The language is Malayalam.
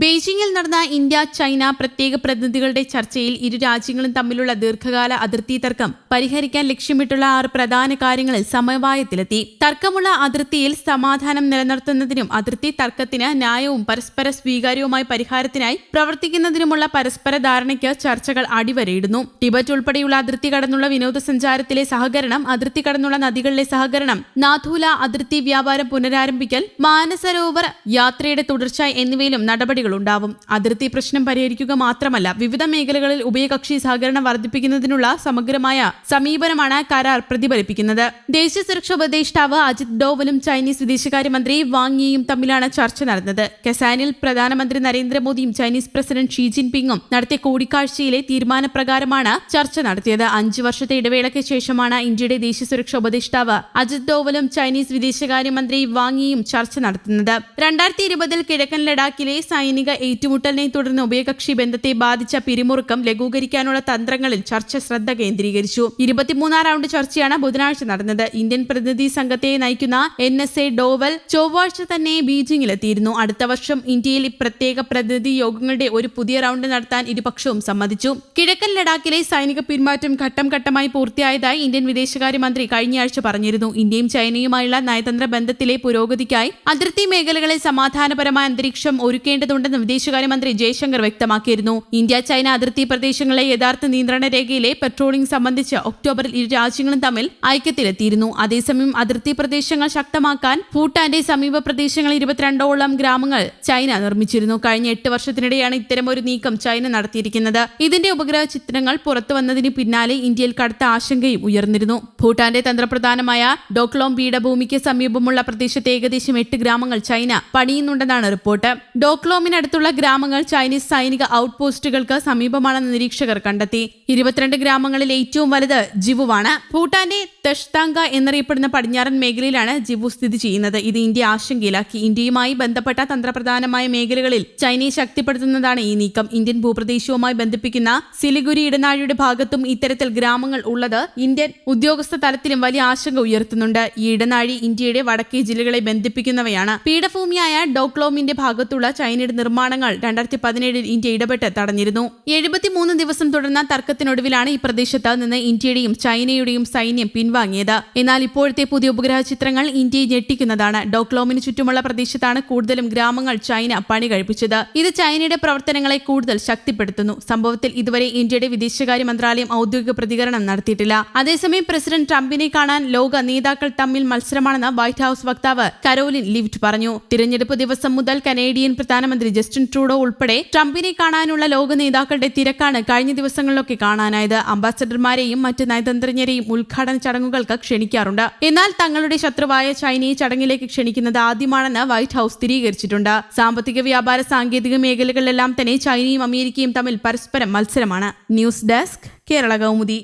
ബെയ്ജിംഗിൽ നടന്ന ഇന്ത്യ ചൈന പ്രത്യേക പ്രതിനിധികളുടെ ചർച്ചയിൽ ഇരു രാജ്യങ്ങളും തമ്മിലുള്ള ദീർഘകാല അതിർത്തി തർക്കം പരിഹരിക്കാൻ ലക്ഷ്യമിട്ടുള്ള ആറ് പ്രധാന കാര്യങ്ങളിൽ സമവായത്തിലെത്തി. തർക്കമുള്ള അതിർത്തിയിൽ സമാധാനം നിലനിർത്തുന്നതിനും അതിർത്തി തർക്കത്തിന് ന്യായവും പരസ്പര സ്വീകാര്യവുമായ പരിഹാരത്തിനായി പ്രവർത്തിക്കുന്നതിനുമുള്ള പരസ്പര ധാരണയ്ക്ക് ചർച്ചകൾ അടിവരയിടുന്നു. ടിബറ്റ് ഉൾപ്പെടെയുള്ള അതിർത്തി കടന്നുള്ള വിനോദസഞ്ചാരത്തിലെ സഹകരണം അതിർത്തി കടന്നുള്ള നദികളിലെ സഹകരണം നാഥൂല അതിർത്തി വ്യാപാരം പുനരാരംഭിക്കൽ മാനസരോവർ യാത്രയുടെ തുടർച്ച എന്നിവയിലും നടപടികളുണ്ടാവും അതിർത്തി പ്രശ്നം പരിഹരിക്കുക മാത്രമല്ല വിവിധ മേഖലകളിൽ ഉഭയകക്ഷി സഹകരണം വർദ്ധിപ്പിക്കുന്നതിനുള്ള സമഗ്രമായ സമീപനമാണ് കരാർ പ്രതിഫലിപ്പിക്കുന്നത്. ദേശീയ സുരക്ഷാ ഉപദേഷ്ടാവ് അജിത് ഡോവലും ചൈനീസ് വിദേശകാര്യമന്ത്രി വാങ് യിയും തമ്മിലാണ് ചർച്ച നടന്നത്. കസാനിൽ പ്രധാനമന്ത്രി നരേന്ദ്രമോദിയും ചൈനീസ് പ്രസിഡന്റ് ഷീ ജിൻപിങ്ങും നടത്തിയ കൂടിക്കാഴ്ചയിലെ തീരുമാനപ്രകാരമാണ് ചർച്ച നടത്തിയത്. അഞ്ചു വർഷത്തെ ഇടവേളയ്ക്ക് ശേഷമാണ് ഇന്ത്യയുടെ ദേശീയ സുരക്ഷാ ഉപദേഷ്ടാവ് അജിത് ഡോവലും ചൈനീസ് വിദേശകാര്യമന്ത്രി വാങ് യിയും ചർച്ച നടത്തുന്നത്. രണ്ടായിരത്തി ഇരുപതിൽ കിഴക്കൻ ലഡാക്കിലെ സൈനിക ഏറ്റുമുട്ടലിനെ തുടർന്ന് ഉഭയകക്ഷി ബന്ധത്തെ ബാധിച്ച പിരിമുറുക്കം ലഘൂകരിക്കാനുള്ള തന്ത്രങ്ങളിൽ ചർച്ച ശ്രദ്ധ കേന്ദ്രീകരിച്ചു. ഇരുപത്തിമൂന്നാം റൗണ്ട് ചർച്ചയാണ് ബുധനാഴ്ച നടന്നത്. ഇന്ത്യൻ പ്രതിനിധി സംഘത്തെ നയിക്കുന്ന എൻ എസ് എ ഡോവൽ ചൊവ്വാഴ്ച തന്നെ ബീജിംഗിലെത്തിയിരുന്നു അടുത്ത വർഷം ഇന്ത്യയിൽ പ്രത്യേക പ്രതിനിധി യോഗങ്ങളുടെ ഒരു പുതിയ റൗണ്ട് നടത്താൻ ഇരുപക്ഷവും സമ്മതിച്ചു. കിഴക്കൻ ലഡാക്കിലെ സൈനിക പിന്മാറ്റം ഘട്ടം ഘട്ടമായി പൂർത്തിയായതായി ഇന്ത്യൻ വിദേശകാര്യമന്ത്രി കഴിഞ്ഞയാഴ്ച പറഞ്ഞിരുന്നു. ഇന്ത്യയും ചൈനയുമായുള്ള നയതന്ത്ര ബന്ധത്തിലെ പുരോഗതിക്കായി അതിർത്തി മേഖലകളിൽ സമാധാനപരമായ അന്തരീക്ഷം ഒരുക്കേണ്ടതുണ്ടെന്ന് വിദേശകാര്യമന്ത്രി ജയശങ്കർ വ്യക്തമാക്കിയിരുന്നു. ഇന്ത്യ ചൈന അതിർത്തി പ്രദേശങ്ങളെ യഥാർത്ഥ നിയന്ത്രണ രേഖയിലെ പെട്രോളിംഗ് സംബന്ധിച്ച് ഒക്ടോബറിൽ ഇരു രാജ്യങ്ങളും തമ്മിൽ ഐക്യത്തിലെത്തിയിരുന്നു. അതേസമയം അതിർത്തി പ്രദേശങ്ങൾ ശക്തമാക്കാൻ ഭൂട്ടാന്റെ സമീപ പ്രദേശങ്ങൾ ഇരുപത്തിരണ്ടോളം ഗ്രാമങ്ങൾ ചൈന നിർമ്മിച്ചിരുന്നു. കഴിഞ്ഞ എട്ട് വർഷത്തിനിടെയാണ് ഒരു നീക്കം ചൈന നടത്തിയിരിക്കുന്നത്. ഇതിന്റെ ഉപഗ്രഹ ചിത്രങ്ങൾ പുറത്തു വന്നതിന് പിന്നാലെ ഇന്ത്യയിൽ കടുത്ത ആശങ്കയും ഉയർന്നിരുന്നു. ഭൂട്ടാന്റെ തന്ത്രപ്രധാനമായ ഡോക്ലോം പീഠഭൂമിക്ക് സമീപമുള്ള പ്രദേശത്തെ ഏകദേശം എട്ട് ഗ്രാമങ്ങൾ ചൈന പണിയുന്നുണ്ടെന്നാണ് റിപ്പോർട്ട്. ഡോക്ലോമിനടുത്തുള്ള ഗ്രാമങ്ങൾ ചൈനീസ് സൈനിക ഔട്ട് പോസ്റ്റുകൾക്ക് സമീപമാണെന്ന് നിരീക്ഷകർ കണ്ടെത്തി. ഇരുപത്തിരണ്ട് ഗ്രാമങ്ങളിൽ ഏറ്റവും വലുത് ജിവുവാണ്. ഭൂട്ടാന്റെ തെഷ്താങ്ക എന്നറിയപ്പെടുന്ന പടിഞ്ഞാറൻ മേഖലയിലാണ് ജിവു സ്ഥിതി ചെയ്യുന്നത്. ഇത് ഇന്ത്യ ആശങ്കയിലാക്കി. ഇന്ത്യയുമായി ബന്ധപ്പെട്ട തന്ത്രപ്രധാനമായ മേഖലകളിൽ ചൈനയെ ശക്തിപ്പെടുത്തുന്നതാണ് ഈ നീക്കം. ഇന്ത്യൻ ഭൂപ്രദേശവുമായി ബന്ധിപ്പിക്കുന്ന സിലിഗുരി ഇടനാഴിയുടെ ഭാഗത്തും ഇത്തരത്തിൽ ഗ്രാമങ്ങൾ ഉള്ളത് ഇന്ത്യൻ ഉദ്യോഗസ്ഥ തലത്തിലും വലിയ ആശങ്ക ഉയർത്തുന്നുണ്ട്. ഈ ഇടനാഴി ഇന്ത്യയുടെ വടക്കേ ജില്ലകളെ ബന്ധിപ്പിക്കുന്നവയാണ്. പീഠഭൂമിയായ ഡോക്ലോമിന്റെ ഭാഗത്തുള്ള ചൈനയുടെ നിർമ്മാണങ്ങൾ രണ്ടായിരത്തി പതിനേഴിൽ ഇന്ത്യ ഇടപെട്ട് തടഞ്ഞിരുന്നു. എഴുപത്തിമൂന്ന് ദിവസം തുടർന്ന തർക്കത്തിനൊടുവിലാണ് ഈ പ്രദേശത്ത് നിന്ന് ഇന്ത്യയുടെയും ചൈനയുടെയും സൈന്യം പിൻവാങ്ങിയത്. എന്നാൽ ഇപ്പോഴത്തെ പുതിയ ഉപഗ്രഹ ചിത്രങ്ങൾ ഇന്ത്യയെ ഞെട്ടിക്കുന്നതാണ്. ഡോക്ലോമിന് ചുറ്റുമുള്ള പ്രദേശത്താണ് കൂടുതലും ഗ്രാമങ്ങൾ ചൈന പണി കഴിപ്പിച്ചത്. ഇത് ചൈനയുടെ പ്രവർത്തനങ്ങളെ കൂടുതൽ ശക്തിപ്പെടുത്തുന്നു. സംഭവത്തിൽ ഇതുവരെ ഇന്ത്യയുടെ വിദേശകാര്യ മന്ത്രാലയം ഔദ്യോഗിക പ്രതികരണം നടത്തിയിട്ടില്ല. അതേസമയം പ്രസിഡന്റ് ട്രംപിനെ കാണാൻ ലോക നേതാക്കൾ തമ്മിൽ മത്സരമാണെന്ന് വൈറ്റ് ഹൌസ് വക്താവ് കരോലിൻ ലിഫ്റ്റ് പറഞ്ഞു. തിരഞ്ഞെടുപ്പ് ദിവസം മുതൽ കനേഡിയൻ പ്രധാനമന്ത്രി ജസ്റ്റിൻ ട്രൂഡോ ഉൾപ്പെടെ ട്രംപിനെ കാണാനുള്ള ലോക നേതാക്കളുടെ തിരക്കാണ് കഴിഞ്ഞ ദിവസങ്ങളിലൊക്കെ കാണാനായത്. അംബാസഡർമാരെയും മറ്റ് നയതന്ത്രജ്ഞരെയും ഉദ്ഘാടന ചടങ്ങുകൾക്ക് ക്ഷണിക്കാറുണ്ട്. എന്നാൽ തങ്ങളുടെ ശത്രുവായ ചൈനയെ ചടങ്ങിലേക്ക് ക്ഷണിക്കുന്നത് ആദ്യമാണെന്ന് വൈറ്റ് ഹൌസ് സ്ഥിരീകരിച്ചിട്ടുണ്ട്. സാമ്പത്തിക വ്യാപാര സാങ്കേതിക മേഖലകളിലെല്ലാം തന്നെ ചൈനയും അമേരിക്കയും തമ്മിൽ പരസ്പരം മത്സരമാണ്. News desk Kerala Kaumudi.